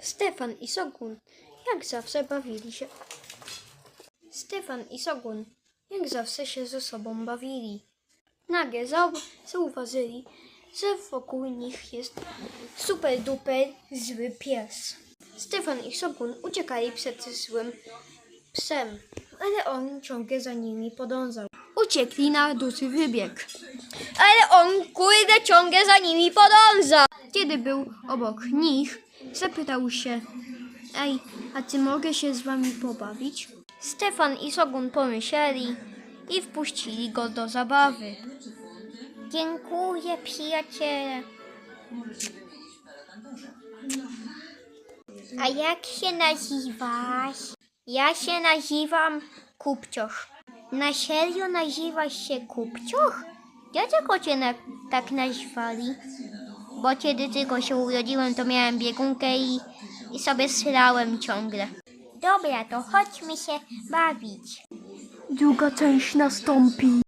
Stefan i Sogun jak zawsze bawili się. Stefan i Sogun jak zawsze się ze sobą bawili. Nagle zau- zauważyli, że wokół nich jest super duper zły pies. Stefan i Sogun uciekali przed złym psem, ale on ciągle za nimi podążał. Uciekli na duży wybieg. Ale on kurde za nimi podąża. Kiedy był obok nich, zapytał się, Ej, a czy mogę się z wami pobawić? Stefan i Sogun pomyśleli i wpuścili go do zabawy. Dziękuję, przyjaciele. A jak się nazywasz? Ja się nazywam Kupcioch. Na serio nazywasz się Kupcioch? Dlaczego cię na, tak nazwali? Bo kiedy tylko się urodziłem, to miałem biegunkę i, i sobie srałem ciągle. Dobra, to chodźmy się bawić. Druga część nastąpi.